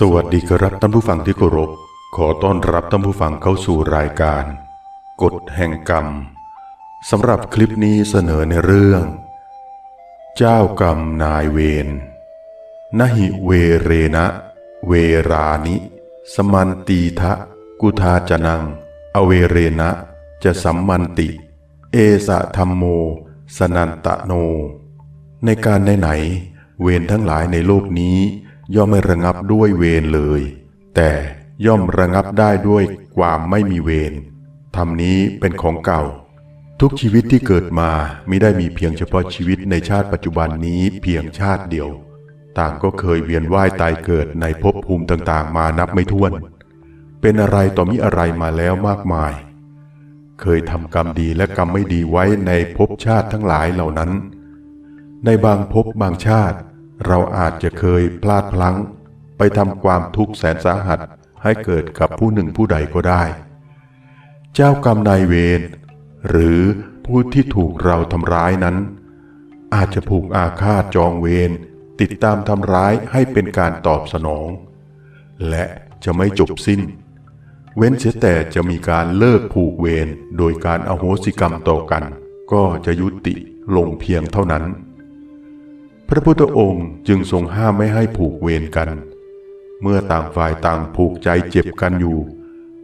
สวัสดีครับท่านผู้ฟังที่เคารพ ขอต้อนรับท่านผู้ฟังเข้าสู่รายการ กฎแห่งกรรมสำหรับคลิปนี้เสนอในเรื่อง เจ้ากรรมนายเวรนหิเวเรนะ เวรานิ สมันตีทะ กุทาจนัง อเวเรนะ จะสัมมันติ เอสะธรรมโม สนันตะโน ในการไหนๆเวรทั้งหลายในโลกนี้ ย่อมไม่ระงับด้วยเวรเลย แต่ย่อมระงับได้ด้วยความไม่มีเวรธรรมนี้เป็นของเก่า ทุกชีวิตที่เกิดมามิได้มีเพียงเฉพาะชีวิตในชาติปัจจุบันนี้เพียงชาติเดียว ต่างก็เคยเวียนว่ายตายเกิดในภพภูมิต่างๆ มานับไม่ถ้วน เป็นอะไรต่อมิอะไรมาแล้วมากมาย เคยทำกรรมดีและกรรมไม่ดีไว้ในภพชาติทั้งหลายเหล่านั้น ในบางภพบางชาติ เราอาจจะเคยพลาดพลั้ง ไปทำความทุกข์แสนสาหัสให้เกิดกับผู้หนึ่งผู้ใดก็ได้ เจ้ากรรมนายเวรหรือผู้ที่ถูกเราทำร้ายนั้น อาจจะผูกอาฆาตจองเวรติดตามทำร้ายให้เป็นการตอบสนอง และจะไม่จบสิ้น เว้นเสียแต่จะมีการเลิกผูกเวรโดยการอโหสิกรรมต่อกัน ก็จะยุติลงเพียงเท่านั้น พระพุทธองค์จึงทรงห้ามไม่ให้ผูกเวรกัน เมื่อต่างฝ่ายต่างผูกใจเจ็บกันอยู่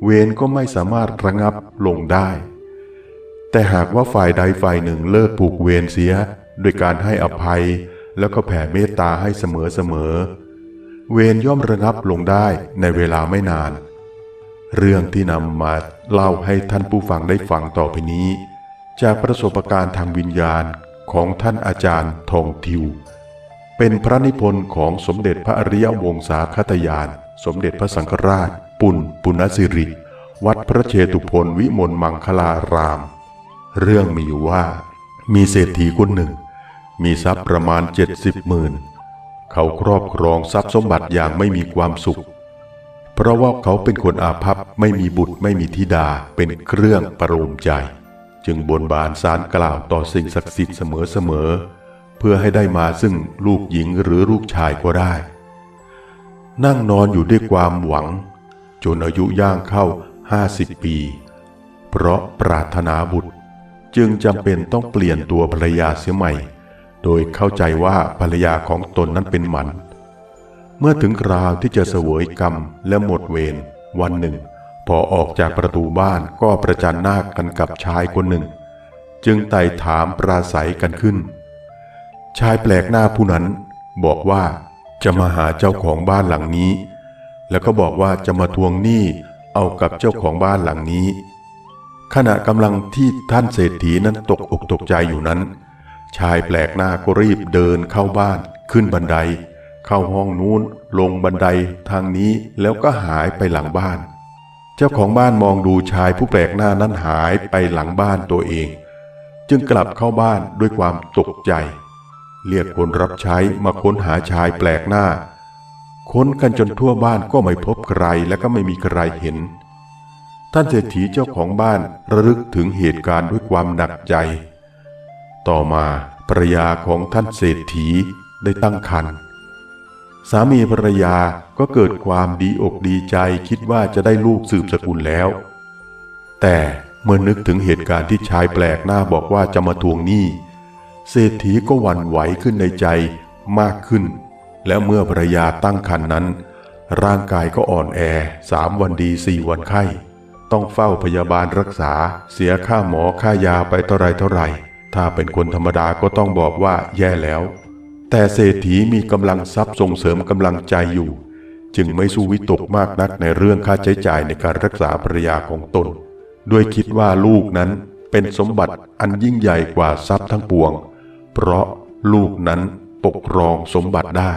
เวรก็ไม่สามารถระงับลงได้ แต่หากว่าฝ่ายใดฝ่ายหนึ่งเลิกผูกเวรเสียโดยการให้อภัย แล้วก็แผ่เมตตาให้เสมอเสมอ เวรย่อมระงับลงได้ในเวลาไม่นาน เรื่องที่นำมาเล่าให้ท่านผู้ฟังได้ฟังต่อไปนี้ จากประสบการณ์ทางวิญญาณของท่านอาจารย์ทองทิว เป็นพระนิพนธ์ของสมเด็จพระอริยวงศาคตยาน สมเด็จพระสังฆราช ปุณปุณสิริ วัดพระเชตุพนวิมลมังคลาราม เรื่องมีอยู่ว่า มีเศรษฐีคนหนึ่ง มีทรัพย์ประมาณเจ็ดสิบหมื่นเขาครอบครองทรัพย์สมบัติอย่างไม่มีความสุข เพราะว่าเขาเป็นคนอาภัพไม่มีบุตรไม่มีธิดาเป็นเครื่องประโลมใจ จึงบนบานสารกล่าวต่อสิ่งศักดิ์สิทธิ์เสมอๆ เพื่อให้ได้มาซึ่งลูกหญิงหรือลูกชายก็ได้ นั่งนอนอยู่ด้วยความหวัง จนอายุย่างเข้าห้าสิบปี เพราะปรารถนาบุตร จึงจำเป็นต้องเปลี่ยนตัวภรรยาเสียใหม่ โดยเข้าใจว่าภรรยาของตนนั้นเป็นหมัน เมื่อถึงคราวที่จะเสวยกรรมและหมดเวรวันหนึ่ง พอออกจากประตูบ้านก็ประจันหน้ากันกับชายคนหนึ่ง จึงไต่ถามปราศัยกันขึ้น ชายแปลกหน้าผู้นั้น บอกว่าจะมาหาเจ้าของบ้านหลังนี้ แล้วก็บอกว่าจะมาทวงหนี้เอากับเจ้าของบ้านหลังนี้ ขณะกำลังที่ท่านเศรษฐีนั้นตกอกตกใจอยู่นั้น ชายแปลกหน้าก็รีบเดินเข้าบ้าน ขึ้นบันได เข้าห้องนู้น ลงบันไดทางนี้แล้วก็หายไปหลังบ้าน เจ้าของบ้านมองดูชายผู้แปลกหน้านั้นหายไปหลังบ้านตัวเอง จึงกลับเข้าบ้านด้วยความตกใจ เรียกคนรับใช้มาค้นหาชายแปลกหน้า ค้นกันจนทั่วบ้านก็ไม่พบใครและก็ไม่มีใครเห็น ท่านเศรษฐีเจ้าของบ้านระลึกถึงเหตุการณ์ด้วยความหนักใจ ต่อมาภรรยาของท่านเศรษฐีได้ตั้งครรภ์สามีภรรยาก็เกิดความดีอกดีใจคิดว่าจะได้ลูกสืบสกุลแล้ว แต่เมื่อนึกถึงเหตุการณ์ที่ชายแปลกหน้าบอกว่าจะมาทวงหนี้ เศรษฐีก็หวั่นไหวขึ้นในใจมากขึ้น แล้วเมื่อภรรยาตั้งครรภ์นั้น ร่างกายก็อ่อนแอสามวันดีสี่วันไข้ ต้องเฝ้าพยาบาลรักษา เสียค่าหมอค่ายาไปเท่าไรเท่าไรถ้าเป็นคนธรรมดาก็ต้องบอกว่าแย่แล้ว แต่เศรษฐีมีกำลังทรัพย์ส่งเสริมกำลังใจอยู่ จึงไม่สู้วิตกมากนักในเรื่องค่าใช้จ่ายในการรักษาภรรยาของตน ด้วยคิดว่าลูกนั้นเป็นสมบัติอันยิ่งใหญ่กว่าทรัพย์ทั้งปวง เพราะลูกนั้นปกครองสมบัติได้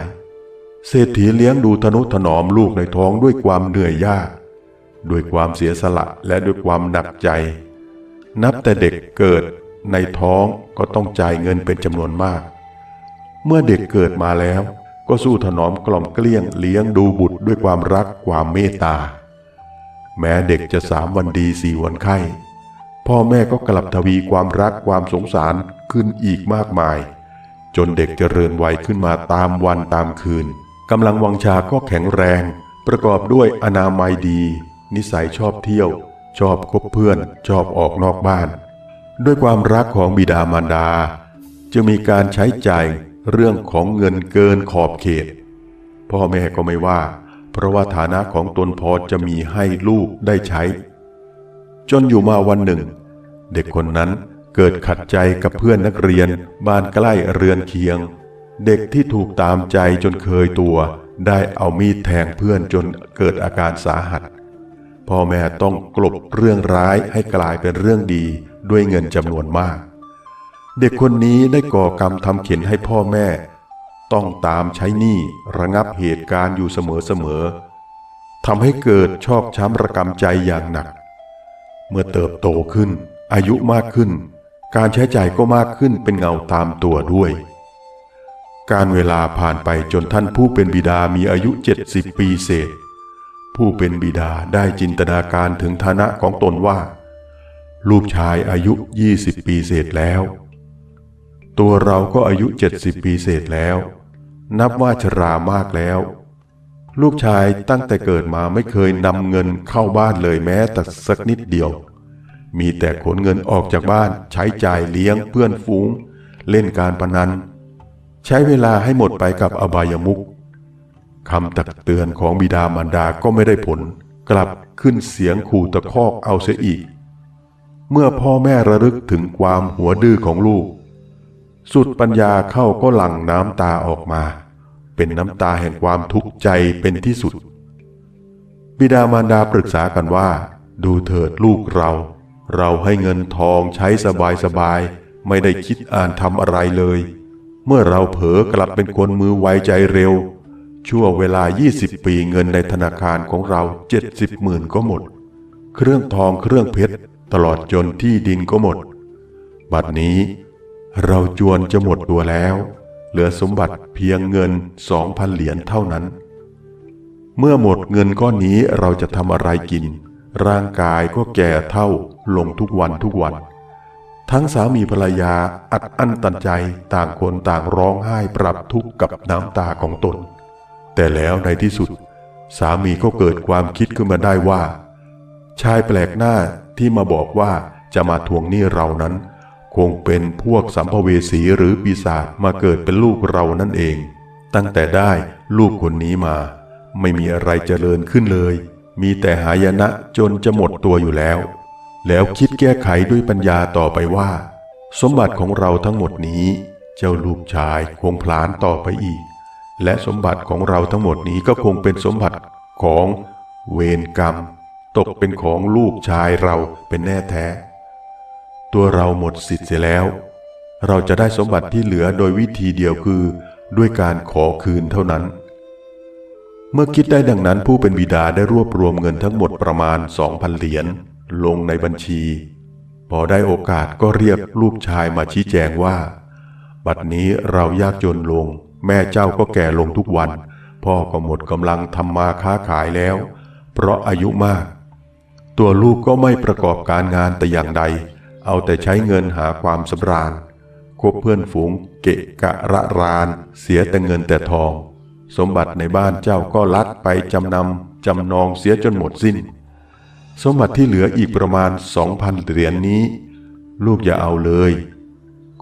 เศรษฐีเลี้ยงดูทนุถนอมลูกในท้องด้วยความเหนื่อยยาก ด้วยความเสียสละและด้วยความหนักใจ นับแต่เด็กเกิดในท้องก็ต้องจ่ายเงินเป็นจำนวนมาก เมื่อเด็กเกิดมาแล้วก็สู้ถนอมกล่อมเกลี้ยงเลี้ยงดูบุตรด้วยความรักความเมตตา แม้เด็กจะสามวันดีสี่วันไข้ พ่อแม่ก็กลับทวีความรักความสงสารขึ้นอีกมากมาย จนเด็กเจริญวัยขึ้นมาตามวันตามคืนกำลังวังชาก็แข็งแรง ประกอบด้วยอนามัยดี นิสัยชอบเที่ยว ชอบคบเพื่อน ชอบออกนอกบ้าน ด้วยความรักของบิดามารดาจึงมีการใช้จ่ายเรื่องของเงินเกินขอบเขต พ่อแม่ก็ไม่ว่า เพราะว่าฐานะของตนพอจะมีให้ลูกได้ใช้ จนอยู่มาวันหนึ่ง เด็กคนนั้นเกิดขัดใจกับเพื่อนนักเรียนบ้านใกล้เรือนเคียง เด็กที่ถูกตามใจจนเคยตัว ได้เอามีดแทงเพื่อนจนเกิดอาการสาหัส พ่อแม่ต้องกลบเรื่องร้ายให้กลายเป็นเรื่องดีด้วยเงินจำนวนมาก เด็กคนนี้ได้ก่อกรรมทำเข็นให้พ่อแม่ ต้องตามใช้หนี้ระงับเหตุการณ์อยู่เสมอๆทำให้เกิดชอกช้ำระกำใจอย่างหนัก เมื่อเติบโตขึ้น อายุมากขึ้น การใช้จ่ายก็มากขึ้นเป็นเงาตามตัวด้วย การเวลาผ่านไปจนท่านผู้เป็นบิดามีอายุ 70 ปีเศษ ผู้เป็นบิดาได้จินตนาการถึงฐานะของตนว่า ลูกชายอายุ 20 ปีเศษแล้ว ตัวเราก็อายุ 70 ปีเศษแล้ว นับว่าชรามากแล้ว ลูกชายตั้งแต่เกิดมาไม่เคยนำเงินเข้าบ้านเลยแม้แต่สักนิดเดียว มีแต่ขนเงินออกจากบ้านใช้จ่ายเลี้ยงเพื่อนฝูง เล่นการพนัน ใช้เวลาให้หมดไปกับอบายมุขคำตักเตือนของบิดามารดาก็ไม่ได้ผล กลับขึ้นเสียงขู่ตะคอกเอาเสียอีก เมื่อพ่อแม่ระลึกถึงความหัวดื้อของลูก สุดปัญญาเข้าก็หลั่งน้ำตาออกมา เป็นน้ำตาแห่งความทุกข์ใจเป็นที่สุด บิดามารดาปรึกษากันว่า ดูเถิดลูกเรา เราให้เงินทองใช้สบายสบายไม่ได้คิดอ่านทำอะไรเลย เมื่อเราเผลอกลับเป็นคนมือไวใจเร็ว ชั่วเวลา 20 ปีเงินในธนาคารของเรา 70หมื่นก็หมด เครื่องทองเครื่องเพชรตลอดจนที่ดินก็หมด บัดนี้เราจวนจะหมดตัวแล้ว เหลือสมบัติเพียงเงินสองพันเหรียญเท่านั้น เมื่อหมดเงินก้อนนี้เราจะทำอะไรกิน ร่างกายก็แก่เท่าลงทุกวันทุกวัน ทั้งสามีภรรยาอัดอั้นตันใจต่างคนต่างร้องไห้ปรับทุกข์กับน้ำตาของตน แต่แล้วในที่สุด สามีก็เกิดความคิดขึ้นมาได้ว่า ชายแปลกหน้าที่มาบอกว่าจะมาทวงหนี้เรานั้น คงเป็นพวกสัมภเวสีหรือปีศาจมาเกิดเป็นลูกเรานั่นเอง ตั้งแต่ได้ลูกคนนี้มา ไม่มีอะไรเจริญขึ้นเลย มีแต่หายนะจนจะหมดตัวอยู่แล้ว แล้วคิดแก้ไขด้วยปัญญาต่อไปว่า สมบัติของเราทั้งหมดนี้ เจ้าลูกชายคงพลานต่อไปอีก และสมบัติของเราทั้งหมดนี้ก็คงเป็นสมบัติของเวรกรรม ตกเป็นของลูกชายเราเป็นแน่แท้ ตัวเราหมดสิทธิ์เสียแล้ว เราจะได้สมบัติที่เหลือโดยวิธีเดียวคือ ด้วยการขอคืนเท่านั้น เมื่อคิดได้ดังนั้นผู้เป็นบิดาได้รวบรวมเงินทั้งหมดประมาณ2,000เหรียญลงในบัญชี พอได้โอกาสก็เรียกลูกชายมาชี้แจงว่า บัดนี้เรายากจนลง แม่เจ้าก็แก่ลงทุกวัน พ่อก็หมดกำลังทำมาค้าขายแล้ว เพราะอายุมาก ตัวลูกก็ไม่ประกอบการงานแต่อย่างใด เอาแต่ใช้เงินหาความสำราญคบเพื่อนฝูงเกะกะระราน เสียแต่เงินแต่ทอง สมบัติในบ้านเจ้าก็ลักไปจำนำจำนองเสียจนหมดสิ้น สมบัติที่เหลืออีกประมาณสองพันเหรียญนนี้ ลูกอย่าเอาเลย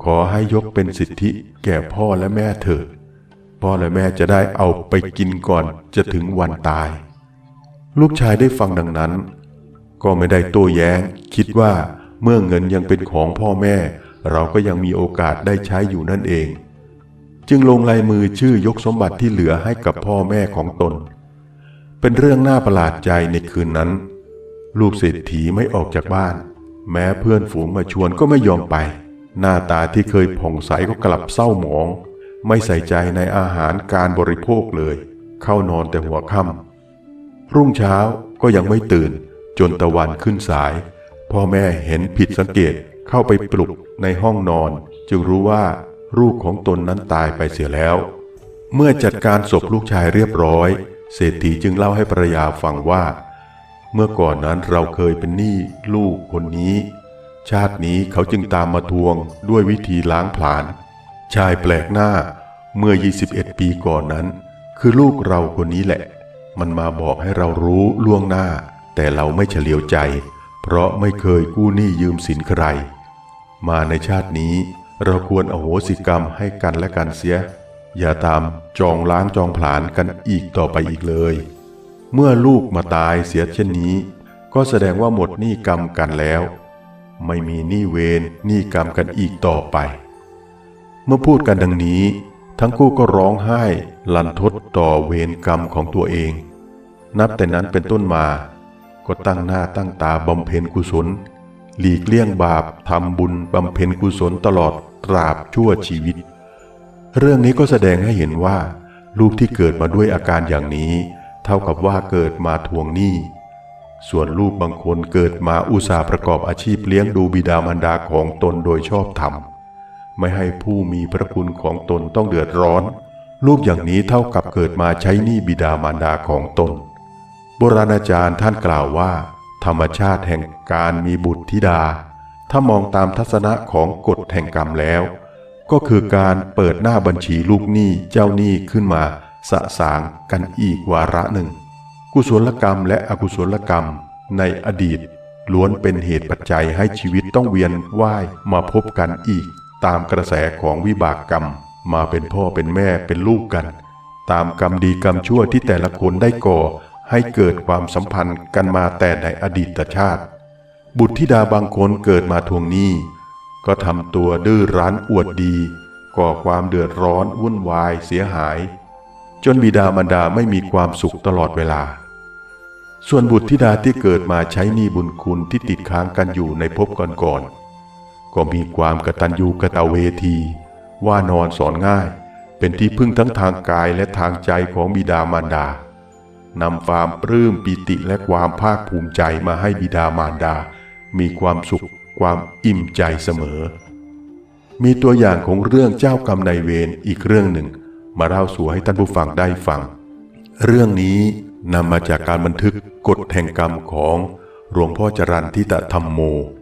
ขอให้ยกเป็นสิทธิแก่พ่อและแม่เถิดพ่อและแม่จะได้เอาไปกินก่อนจะถึงวันตาย ลูกชายได้ฟังดังนั้น ก็ไม่ได้โต้แย้งคิดว่า เมื่อเงินยังเป็นของพ่อแม่ เราก็ยังมีโอกาสได้ใช้อยู่นั่นเอง จึงลงลายมือชื่อยกสมบัติที่เหลือให้กับพ่อแม่ของตน เป็นเรื่องน่าประหลาดใจในคืนนั้น ลูกเศรษฐีไม่ออกจากบ้าน แม้เพื่อนฝูงมาชวนก็ไม่ยอมไป หน้าตาที่เคยผ่องใสก็กลับเศร้าหมอง ไม่ใส่ใจในอาหารการบริโภคเลย เข้านอนแต่หัวค่ำรุ่งเช้าก็ยังไม่ตื่นจนตะวันขึ้นสาย พ่อแม่เห็นผิดสังเกตเข้าไปปลุกในห้องนอน จึงรู้ว่าลูกของตนนั้นตายไปเสียแล้ว เมื่อจัดการศพลูกชายเรียบร้อย เศรษฐีจึงเล่าให้ภรรยาฟังว่า เมื่อก่อนนั้นเราเคยเป็นหนี้ลูกคนนี้ ชาตินี้เขาจึงตามมาทวงด้วยวิธีล้างผลาญชายแปลกหน้าเมื่อ 21 ปีก่อนนั้น คือลูกเราคนนี้แหละ มันมาบอกให้เรารู้ล่วงหน้า แต่เราไม่เฉลียวใจ เพราะไม่เคยกู้หนี้ยืมสินใคร มาในชาตินี้เราควรอโหสิกรรมให้กันและกันเสีย อย่าตามจองล้างจองผลาญกันอีกต่อไปอีกเลย เมื่อลูกมาตายเสียเช่นนี้ ก็แสดงว่าหมดหนี้กรรมกันแล้ว ไม่มีหนี้เวรหนี้กรรมกันอีกต่อไป เมื่อพูดกันดังนี้ ทั้งคู่ก็ร้องไห้ลันทดต่อเวรกรรมของตัวเอง นับแต่นั้นเป็นต้นมา ก็ตั้งหน้าตั้งตาบำเพ็ญกุศล หลีกเลี่ยงบาปทำบุญบำเพ็ญกุศลตลอดตราบชั่วชีวิต เรื่องนี้ก็แสดงให้เห็นว่า ลูกที่เกิดมาด้วยอาการอย่างนี้ เท่ากับว่าเกิดมาทวงหนี้ ส่วนลูกบางคนเกิดมาอุตสาห์ประกอบอาชีพเลี้ยงดูบิดามารดาของตนโดยชอบธรรมไม่ให้ผู้มีพระคุณของตนต้องเดือดร้อน ลูกอย่างนี้เท่ากับเกิดมาใช้หนี้บิดามารดาของตน โบราณอาจารย์ท่านกล่าวว่า ธรรมชาติแห่งการมีบุตรธิดา ถ้ามองตามทัศนะของกฎแห่งกรรมแล้ว ก็คือการเปิดหน้าบัญชีลูกหนี้เจ้าหนี้ขึ้นมาสะสางกันอีกวาระหนึ่ง กุศลกรรมและอกุศลกรรมในอดีตล้วนเป็นเหตุปัจจัยให้ชีวิตต้องเวียนว่ายมาพบกันอีก ตามกระแสของวิบากกรรม มาเป็นพ่อเป็นแม่เป็นลูกกัน ตามกรรมดีกรรมชั่วที่แต่ละคนได้ก่อ ให้เกิดความสัมพันธ์กันมาแต่ในอดีตชาติ บุตรธิดาบางคนเกิดมาทวงหนี้ ก็ทำตัวดื้อรั้นอวดดี ก่อความเดือดร้อนวุ่นวายเสียหาย จนบิดามารดาไม่มีความสุขตลอดเวลา ส่วนบุตรธิดาที่เกิดมาใช้หนี้บุญคุณที่ติดค้างกันอยู่ในภพก่อนๆก็มีความกตัญญูกตเวที ว่านอนสอนง่าย เป็นที่พึ่งทั้งทางกายและทางใจของบิดามารดา นำความปลื้มปิติและความภาคภูมิใจมาให้บิดามารดา มีความสุขความอิ่มใจเสมอ มีตัวอย่างของเรื่องเจ้ากรรมนายเวรอีกเรื่องหนึ่ง มาเล่าสู่ให้ท่านผู้ฟังได้ฟัง เรื่องนี้นำมาจากการบันทึกกฎแห่งกรรมของหลวงพ่อจรันทิตธรรมโม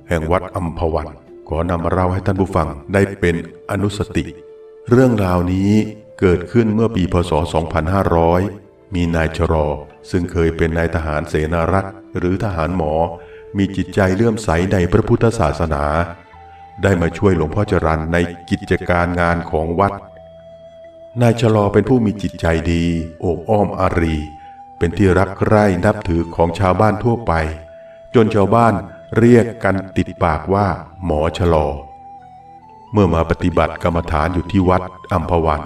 แห่งวัดอัมพวัน ขอนำมาเล่าให้ท่านผู้ฟังได้เป็นอนุสติ เรื่องราวนี้เกิดขึ้นเมื่อปีพศ 2500 มีนายชรอ ซึ่งเคยเป็นนายทหารเสนารักษ์หรือทหารหมอ มีจิตใจเลื่อมใสในพระพุทธศาสนา ได้มาช่วยหลวงพ่อจรันในกิจการงานของวัด นายชะลอเป็นผู้มีจิตใจดีโอบอ้อมอารี เป็นที่รักใคร่นับถือของชาวบ้านทั่วไป จนชาวบ้านเรียกกันติดปากว่า หมอชะลอ เมื่อมาปฏิบัติกรรมฐานอยู่ที่วัดอัมพวัน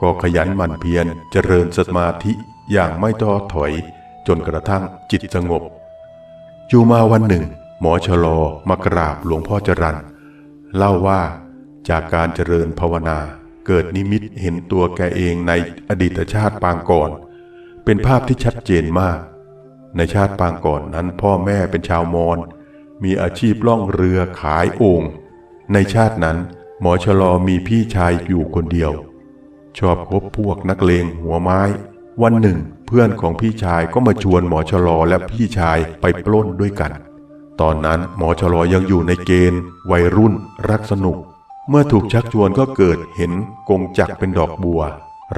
ก็ขยันหมั่นเพียรเจริญสมาธิ อย่างไม่ท้อถอยจนกระทั่งจิตสงบ อยู่มาวันหนึ่ง หมอชะลอมากราบหลวงพ่อจรันเล่าว่าจากการเจริญภาวนาเกิดนิมิตเห็นตัวแกเองในอดีตชาติปางก่อน เป็นภาพที่ชัดเจนมาก ในชาติปางก่อนนั้นพ่อแม่เป็นชาวมอญมีอาชีพล่องเรือขายโอ่งในชาตินั้น หมอชะลอมีพี่ชายอยู่คนเดียว ชอบคบพวกนักเลงหัวไม้ วันหนึ่ง เพื่อนของพี่ชายก็มาชวนหมอชะลอและพี่ชายไปปล้นด้วยกัน ตอนนั้นหมอชะลอยังอยู่ในเกณฑ์ วัยรุ่น รักสนุก เมื่อถูกชักชวนก็เกิดเห็นกงจักเป็นดอกบัว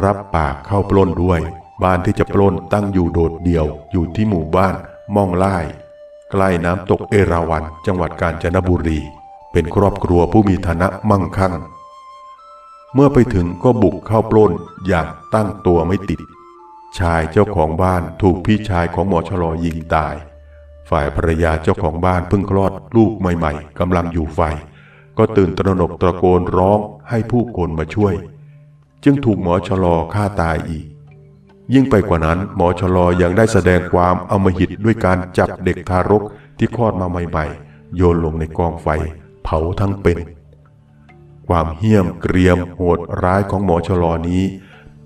รับปากเข้าปล้นด้วย บ้านที่จะปล้นตั้งอยู่โดดเดี่ยว อยู่ที่หมู่บ้านม่องไล่ใกล้น้ำตกเอราวัณจังหวัดกาญจนบุรี เป็นครอบครัวผู้มีฐานะมั่งคั่ง เมื่อไปถึงก็บุกเข้าปล้นอย่างตั้งตัวไม่ติด ชายเจ้าของบ้านถูกพี่ชายของหมอชะลอยิงตาย ฝ่ายภรรยาเจ้าของบ้านเพิ่งคลอดลูกใหม่ ๆกำลังอยู่ไฟ ก็ตื่นตระหนกตะโกนร้องให้ผู้คนมาช่วย จึงถูกหมอชะลอฆ่าตายอีก ยิ่งไปกว่านั้นหมอชะลอยังได้แสดงความอมหิตด้วยการจับเด็กทารกที่คลอดมาใหม่ ๆ โยนลงในกองไฟ เผาทั้งเป็น ความเหี้ยมเกรียมโหดร้ายของหมอชะลอนี้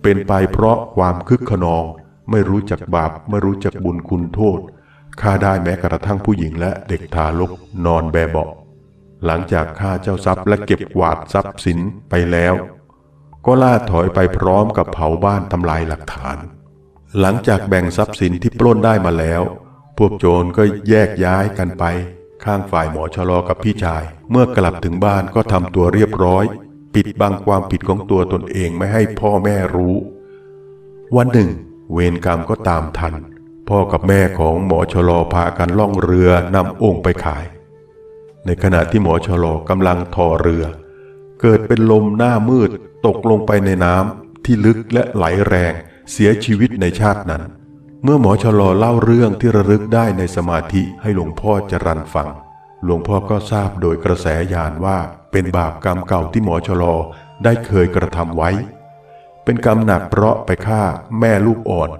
เป็นไปเพราะความคึกขนอง ไม่รู้จักบาปไม่รู้จักบุญคุณโทษฆ่าได้แม้กระทั่งผู้หญิงและเด็กทารกนอนแบเบาะหลังจากฆ่าเจ้าทรัพย์และเก็บกวาดทรัพย์สินไปแล้ว ก็ล่าถอยไปพร้อมกับเผาบ้านทำลายหลักฐาน หลังจากแบ่งทรัพย์สินที่ปล้นได้มาแล้ว พวกโจรก็แยกย้ายกันไป ข้างฝ่ายหมอชะลอกับพี่ชาย เมื่อกลับถึงบ้านก็ทำตัวเรียบร้อย ปิดบังความผิดของตัวตนเองไม่ให้พ่อแม่รู้ วันหนึ่ง เวรกรรมก็ตามทัน พ่อกับแม่ของหมอชลอพากันล่องเรือนำโอ่งไปขาย ในขณะที่หมอชลอกำลังทอเรือ เกิดเป็นลมหน้ามืดตกลงไปในน้ำที่ลึกและไหลแรงเสียชีวิตในชาตินั้น เมื่อหมอชลอเล่าเรื่องที่ระลึกได้ในสมาธิให้หลวงพ่อจรันฟัง หลวงพ่อก็ทราบโดยกระแสญาณว่า เป็นบาปกรรมเก่าที่หมอชลอได้เคยกระทำไว้ เป็นกรรมหนักเพราะไปฆ่าแม่ลูกอ่อน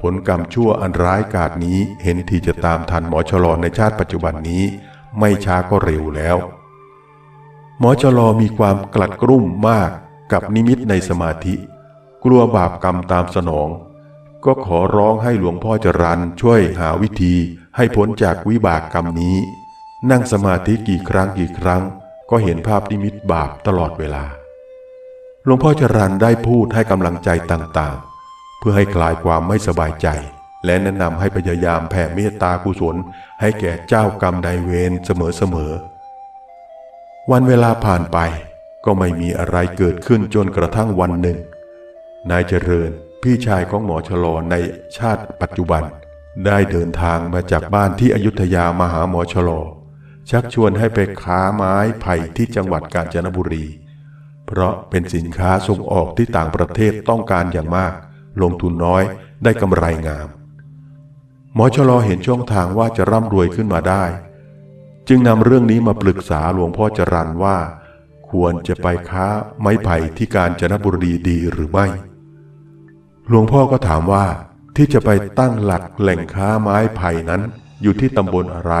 ผลกรรมชั่วอันร้ายกาจนี้เห็นที่จะตามทันหมอชลอในชาติปัจจุบันนี้ ไม่ช้าก็เร็วแล้ว หมอชลอมีความกลัดกรุ่มมากกับนิมิตในสมาธิ กลัวบาปกรรมตามสนอง ก็ขอร้องให้หลวงพ่อจรันช่วยหาวิธีให้พ้นจากวิบากกรรมนี้ นั่งสมาธิกี่ครั้งกี่ครั้ง ก็เห็นภาพนิมิตบาปตลอดเวลา หลวงพ่อจรันได้พูดให้กำลังใจต่างๆ เพื่อให้คลายความไม่สบายใจ และแนะนำให้พยายามแผ่เมตตากุศล ให้แก่เจ้ากรรมนายเวรเสมอๆ วันเวลาผ่านไปก็ไม่มีอะไรเกิดขึ้นจนกระทั่งวันหนึ่ง นายเจริญพี่ชายของหมอชลอในชาติปัจจุบัน ได้เดินทางมาจากบ้านที่อยุธยามาหาหมอชลอ ชักชวนให้ไปค้าไม้ไผ่ที่จังหวัดกาญจนบุรี เพราะเป็นสินค้าส่งออกที่ต่างประเทศต้องการอย่างมาก ลงทุนน้อยได้กำไรงาม หมอชลอเห็นช่องทางว่าจะร่ำรวยขึ้นมาได้ จึงนำเรื่องนี้มาปรึกษาหลวงพ่อจรันว่า ควรจะไปค้าไม้ไผ่ที่กาญจนบุรีดีหรือไม่ หลวงพ่อก็ถามว่าที่จะไปตั้งหลักแหล่งค้าไม้ไผ่นั้นอยู่ที่ตำบลอะไร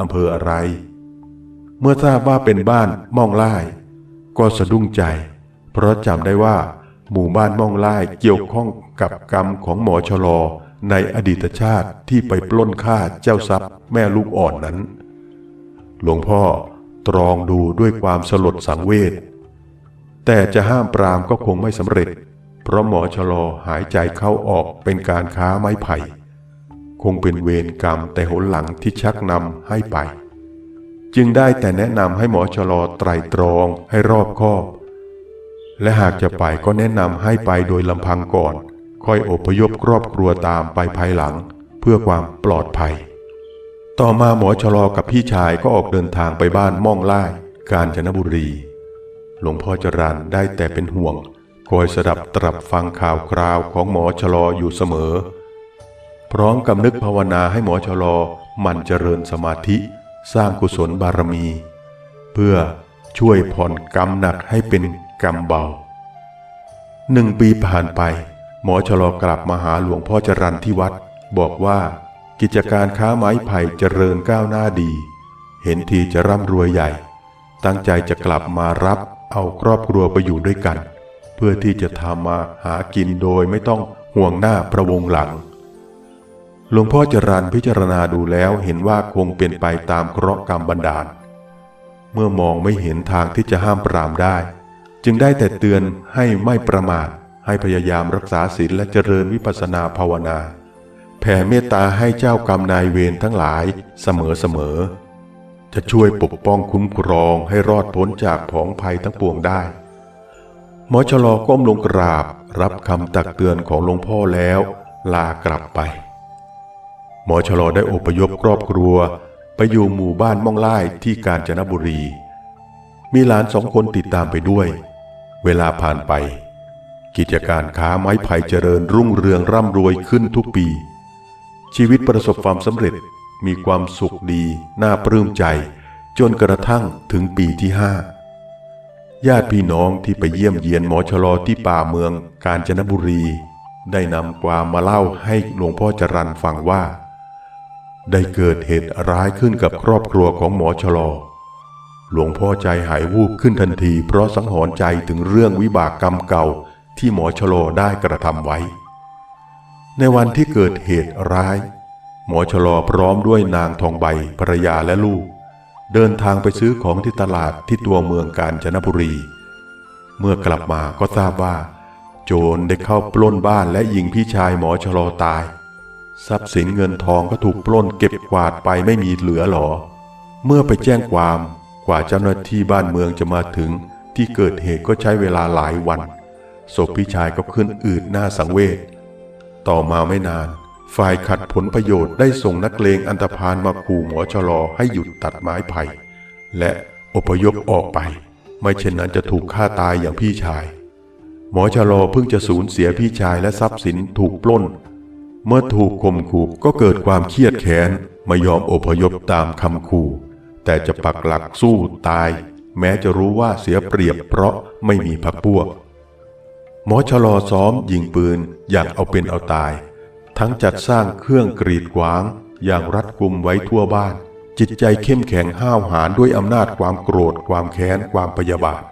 อำเภออะไร เมื่อทราบว่าเป็นบ้านม่องไล่ก็สะดุ้งใจ เพราะจำได้ว่า หมู่บ้านม่องไล่เกี่ยวข้องกับกรรมของหมอชลอในอดีตชาติที่ไปปล้นฆ่าเจ้าทรัพย์แม่ลูกอ่อนนั้น หลวงพ่อตรองดูด้วยความสลดสังเวช แต่จะห้ามปรามก็คงไม่สำเร็จ เพราะหมอชลอหายใจเข้าออกเป็นการค้าไม้ไผ่ คงเป็นเวรกรรมแต่หนหลังที่ชักนำให้ไป จึงได้แต่แนะนำให้หมอชะลอไตรตรองให้รอบคอบ และหากจะไปก็แนะนำให้ไปโดยลำพังก่อน ค่อยอพยพครอบครัวตามไปภายหลัง เพื่อความปลอดภัย ต่อมาหมอชะลอกับพี่ชายก็ออกเดินทางไปบ้านม่องไล่กาญจนบุรี หลวงพ่อจรันได้แต่เป็นห่วง คอยสดับตรับฟังข่าวคราวของหมอชะลออยู่เสมอ พร้อมกับนึกภาวนาให้หมอชลอมันเจริญสมาธิสร้างกุศลบารมี เพื่อช่วยผ่อนกรรมหนักให้เป็นกรรมเบาหนึ่งปีผ่านไป หมอชลอกลับมาหาหลวงพ่อจรันที่วัด บอกว่ากิจการค้าไม้ไผ่เจริญก้าวหน้าดี เห็นทีจะร่ำรวยใหญ่ ตั้งใจจะกลับมารับเอาครอบครัวไปอยู่ด้วยกัน เพื่อที่จะทำมาหากินโดยไม่ต้องห่วงหน้าพระวงหลัง หลวงพ่อจรันพิจารณาดูแล้วเห็นว่าคงเป็นไปตามเคราะห์กรรมบันดาล เมื่อมองไม่เห็นทางที่จะห้ามปรามได้ จึงได้แต่เตือนให้ไม่ประมาทให้พยายามรักษาศีลและเจริญวิปัสสนาภาวนา แผ่เมตตาให้เจ้ากรรมนายเวรทั้งหลายเสมอๆจะช่วยปกป้องคุ้มครองให้รอดพ้นจากผองภัยทั้งปวงได้ หมอชลอก้มลงกราบรับคำตักเตือนของหลวงพ่อแล้ว ลากลับไป หมอชลอได้อพยพครอบครัว ไปอยู่หมู่บ้านม่องไล่ที่กาญจนบุรี มีหลานสองคนติดตามไปด้วย เวลาผ่านไป กิจการค้าไม้ไผ่เจริญรุ่งเรืองร่ำรวยขึ้นทุกปี ชีวิตประสบความสำเร็จมีความสุขดีน่าปลื้มใจ จนกระทั่งถึงปีที่ห้าญาติพี่น้องที่ไปเยี่ยมเยียนหมอชลอที่ป่าเมืองกาญจนบุรี ได้นำความมาเล่าให้หลวงพ่อจรันฟังว่า ได้เกิดเหตุร้ายขึ้นกับครอบครัวของหมอชลอ หลวงพ่อใจหายวูบขึ้นทันที เพราะสังหรณ์ใจถึงเรื่องวิบากกรรมเก่าที่หมอชลอได้กระทำไว้ ในวันที่เกิดเหตุร้าย หมอชลอพร้อมด้วยนางทองใบภรรยาและลูก เดินทางไปซื้อของที่ตลาดที่ตัวเมืองกาญจนบุรี เมื่อกลับมาก็ทราบว่า โจรได้เข้าปล้นบ้านและยิงพี่ชายหมอชลอตาย ทรัพย์สินเงินทองก็ถูกปล้นเก็บกวาดไปไม่มีเหลือหรอ เมื่อไปแจ้งความกว่าเจ้าหน้าที่บ้านเมืองจะมาถึง ที่เกิดเหตุก็ใช้เวลาหลายวันศพพี่ชายก็ขึ้นอืดหน้าสังเวชต่อมาไม่นาน ฝ่ายขัดผลประโยชน์ได้ส่งนักเลงอันตพานมาขู่หมอชะลอให้หยุดตัดไม้ไผ่และอพยพออกไป ไม่เช่นนั้นจะถูกฆ่าตายอย่างพี่ชาย หมอชะลอเพิ่งจะสูญเสียพี่ชายและทรัพย์สินถูกปล้น เมื่อถูกข่มขู่ก็เกิดความเครียดแค้นไม่ยอมอพยพตามคำขู่ แต่จะปักหลักสู้ตาย แม้จะรู้ว่าเสียเปรียบเพราะไม่มีพักพวก หมอชะลอซ้อมยิงปืนอย่างเอาเป็นเอาตาย ทั้งจัดสร้างเครื่องกรีดขวางอย่างรัดกุมไว้ทั่วบ้าน จิตใจเข้มแข็งห้าวหาญด้วยอำนาจความโกรธ ความแค้น ความพยาบาท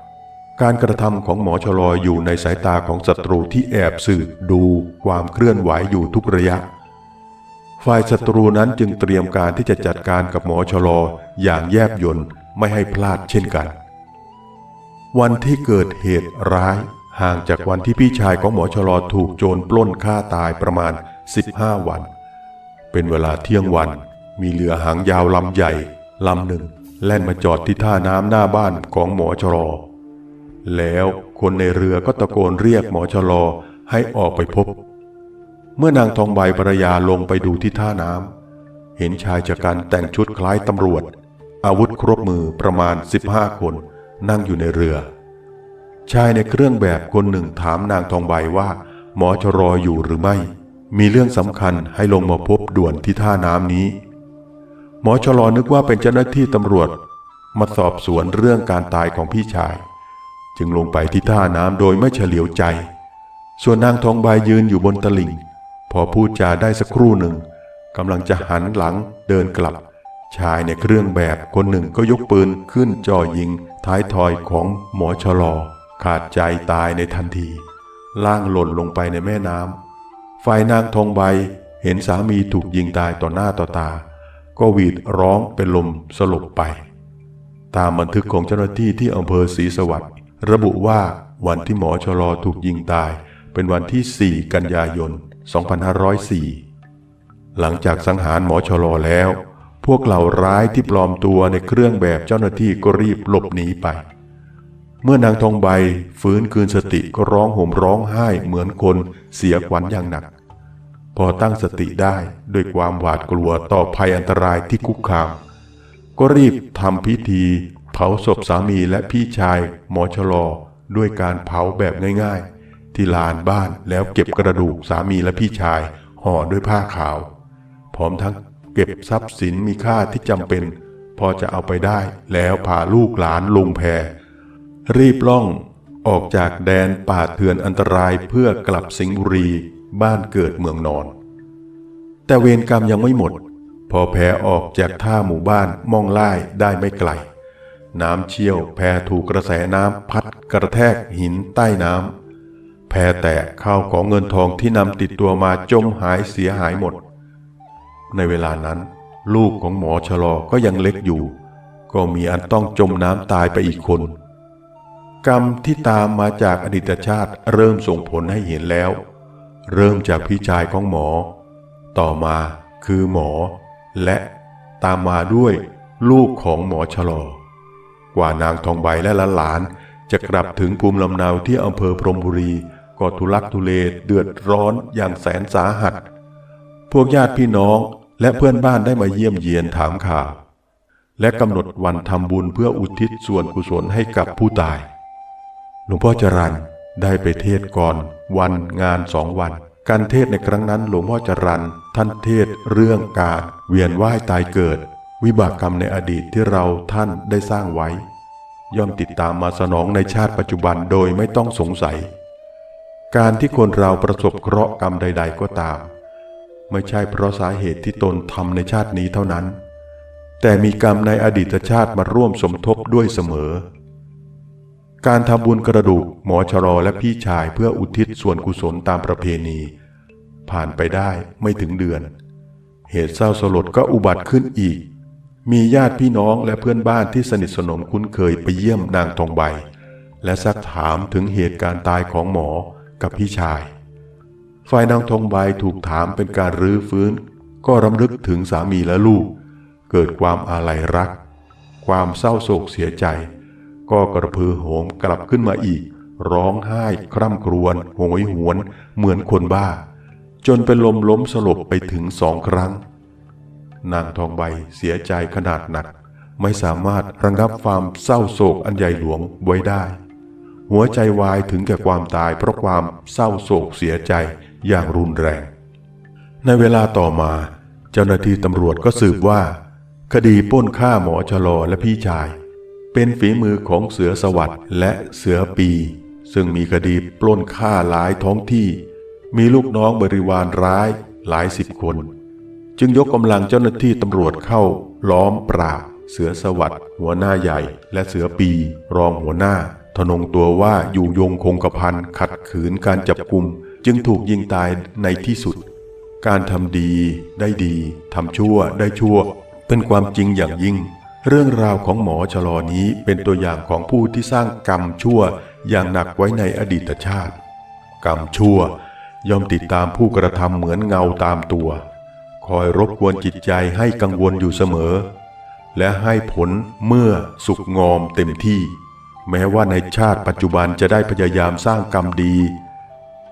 การกระทำของหมอชลออยู่ในสายตาของศัตรูที่แอบสืบดูความเคลื่อนไหวอยู่ทุกระยะ ฝ่ายศัตรูนั้นจึงเตรียมการที่จะจัดการกับหมอชลออย่างแยบยลไม่ให้พลาดเช่นกัน วันที่เกิดเหตุร้ายห่างจากวันที่พี่ชายของหมอชลอถูกโจรปล้นฆ่าตายประมาณ 15 วัน เป็นเวลาเที่ยงวัน มีเรือหางยาวลำใหญ่ลำหนึ่ง แล่นมาจอดที่ท่าน้ำหน้าบ้านของหมอชลอ แล้วคนในเรือก็ตะโกนเรียกหมอชะลอให้ออกไปพบ เมื่อนางทองใบภรรยาลงไปดูที่ท่าน้ำเห็นชายชะกันแต่งชุดคล้ายตำรวจ อาวุธครบมือประมาณ 15 คนนั่งอยู่ในเรือ ชายในเครื่องแบบคนหนึ่งถามนางทองใบว่า หมอชะรออยู่หรือไม่ มีเรื่องสำคัญให้ลงมาพบด่วนที่ท่าน้ำนี้ หมอชะลอนึกว่าเป็นเจ้าหน้าที่ตำรวจ มาสอบสวนเรื่องการตายของพี่ชาย จึงลงไปที่ท่าน้ำโดยไม่เฉลียวใจ ส่วนนางทองใบยืนอยู่บนตลิ่ง พอพูดจาได้สักครู่หนึ่งกำลังจะหันหลังเดินกลับ ชายในเครื่องแบบคนหนึ่งก็ยกปืนขึ้นจ่อยิง ท้ายทอยของหมอชะลอ ขาดใจตายในทันที ล่างหล่นลงไปในแม่น้ำฝ่ายนางทองใบเห็นสามีถูกยิงตายต่อหน้าต่อตา ก็หวีดร้องเป็นลมสลบไป ตามบันทึกของเจ้าหน้าที่ที่อำเภอศรีสวัสดิ์ ระบุว่าวันที่หมอชลอถูกยิงตายเป็นวันที่ 4 กันยายน 2504 หลังจากสังหารหมอชลอแล้ว พวกเหล่าร้ายที่ปลอมตัวในเครื่องแบบเจ้าหน้าที่ก็รีบหลบหนีไป เมื่อนางทองใบฟื้นคืนสติก็ร้องห่มร้องไห้เหมือนคนเสียขวัญอย่างหนัก พอตั้งสติได้ด้วยความหวาดกลัวต่อภัยอันตรายที่คุกคาม ก็รีบทำพิธี เผาศพสามีและพี่ชายหมอชลอด้วยการเผาแบบง่ายๆ ที่ลานบ้านแล้วเก็บกระดูกสามีและพี่ชายห่อด้วยผ้าขาว พร้อมทั้งเก็บทรัพย์สินมีค่าที่จำเป็น พอจะเอาไปได้แล้วพาลูกหลานลงแพรีบล่องออกจากแดนป่าเถื่อนอันตรายเพื่อกลับสิงห์บุรีบ้านเกิดเมืองนอน แต่เวรกรรมยังไม่หมด พอแพออกจากท่าหมู่บ้านมองไล่ได้ไม่ไกล น้ำเชี่ยวแพถูกกระแสน้ำพัดกระแทกหินใต้น้ำแพแตกข้าวของเงินทองที่นำติดตัวมาจมหายเสียหายหมด ในเวลานั้น ลูกของหมอชะลอก็ยังเล็กอยู่ ก็มีอันต้องจมน้ำตายไปอีกคน กรรมที่ตามมาจากอดีตชาติเริ่มส่งผลให้เห็นแล้ว เริ่มจากพี่ชายของหมอ ต่อมาคือหมอ และตามมาด้วยลูกของหมอชะลอ ว่านางทองใบและหลานจะกลับถึงภูมิลำเนาที่อำเภอพรมบุรีก็ทุลักทุเลเดือดร้อนอย่างแสนสาหัส พวกญาติพี่น้องและเพื่อนบ้านได้มาเยี่ยมเยียนถามข่าว และกำหนดวันทำบุญเพื่ออุทิศส่วนกุศลให้กับผู้ตาย หลวงพ่อจรันได้ไปเทศก่อน วันงานสองวัน การเทศในครั้งนั้นหลวงพ่อจรันท่านเทศเรื่องการเวียนว่ายตายเกิด วิบากกรรมในอดีตที่เราท่านได้สร้างไว้ ย่อมติดตามมาสนองในชาติปัจจุบันโดยไม่ต้องสงสัย การที่คนเราประสบเคราะห์กรรมใด ๆ ก็ตาม ไม่ใช่เพราะสาเหตุที่ตนทำในชาตินี้เท่านั้น แต่มีกรรมในอดีตชาติมาร่วมสมทบด้วยเสมอ การทำบุญกระดูกหมอชะลอและพี่ชายเพื่ออุทิศส่วนกุศลตามประเพณี ผ่านไปได้ไม่ถึงเดือน เหตุเศร้าสลดก็อุบัติขึ้นอีก มีญาติพี่น้องและเพื่อนบ้านที่สนิทสนมคุ้นเคยไปเยี่ยมนางทองใบ และซักถามถึงเหตุการณ์ตายของหมอกับพี่ชาย ฝ่ายนางทองใบถูกถามเป็นการรื้อฟื้น ก็รำลึกถึงสามีและลูก เกิดความอาลัยรัก ความเศร้าโศกเสียใจ ก็กระพือโหมกลับขึ้นมาอีก ร้องไห้คร่ำครวญโหยหวนเหมือนคนบ้า จนเป็นลมล้มสลบไปถึงสองครั้ง นางทองใบเสียใจขนาดหนัก ไม่สามารถระงับความเศร้าโศกอันใหญ่หลวงไว้ได้ หัวใจวายถึงแก่ความตายเพราะความเศร้าโศกเสียใจอย่างรุนแรง ในเวลาต่อมา เจ้าหน้าที่ตำรวจก็สืบว่า คดีปล้นฆ่าหมอชะลอและพี่ชาย เป็นฝีมือของเสือสวัสด์และเสือปี ซึ่งมีคดีปล้นฆ่าหลายท้องที่ มีลูกน้องบริวารร้ายหลายสิบคน จึงยกกำลังเจ้าหน้าที่ตำรวจเข้า ล้อมปราบ เสือสวัสด์หัวหน้าใหญ่ และเสือปี รองหัวหน้า ทนงตัวว่าอยู่ยงคงกระพันขัดขืนการจับกลุ่มจึงถูกยิงตายในที่สุด การทำดีได้ดีทำชั่วได้ชั่ว เป็นความจริงอย่างยิ่ง เรื่องราวของหมอชะลอนี้เป็นตัวอย่างของผู้ที่สร้างกรรมชั่วอย่างหนักไว้ในอดีตชาติ กรรมชั่วย่อมติดตามผู้กระทำเหมือนเงาตามตัว คอยรบกวนจิตใจให้กังวลอยู่เสมอ และให้ผลเมื่อสุกงอมเต็มที่ แม้ว่าในชาติปัจจุบันจะได้พยายามสร้างกรรมดี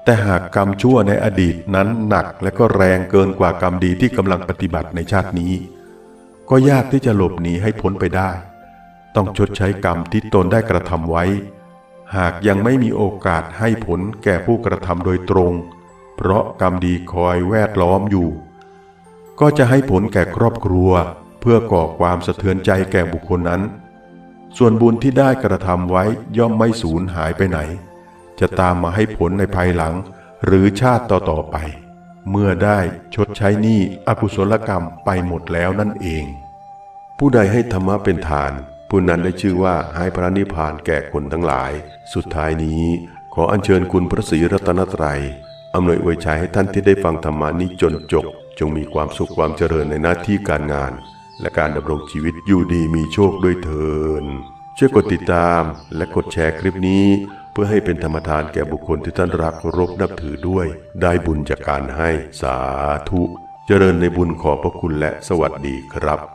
แต่หากกรรมชั่วในอดีตนั้นหนักและก็แรงเกินกว่ากรรมดีที่กำลังปฏิบัติในชาตินี้ ก็ยากที่จะหลบหนีให้พ้นไปได้ ต้องชดใช้กรรมที่ตนได้กระทำไว้ หากยังไม่มีโอกาสให้ผลแก่ผู้กระทำโดยตรง เพราะกรรมดีคอยแวดล้อมอยู่ ก็จะให้ผลแก่ครอบครัว เพื่อก่อความสะเทือนใจแก่บุคคลนั้น ส่วนบุญที่ได้กระทำไว้ย่อมไม่สูญหายไปไหน จะตามมาให้ผลในภายหลัง หรือชาติต่อๆไป เมื่อได้ชดใช้หนี้อกุศลกรรมไปหมดแล้วนั่นเอง ผู้ใดให้ธรรมะเป็นทาน ผู้นั้นได้ชื่อว่าให้พระนิพพานแก่คนทั้งหลาย สุดท้ายนี้ขออัญเชิญคุณพระศรีรัตนตรัยอำนวยอวยชัยให้ท่านที่ได้ฟังธรรมานี้จนจบ จงมีความสุขความเจริญในหน้าที่การงาน และการดำรงชีวิตอยู่ดีมีโชคด้วยเถินช่วยกดติดตามและกดแชร์คลิปนี้ เพื่อให้เป็นธรรมทานแก่บุคคลที่ท่านรักเคารพนับถือด้วย ได้บุญจากการให้สาธุ เจริญในบุญขอพระคุณและสวัสดีครับ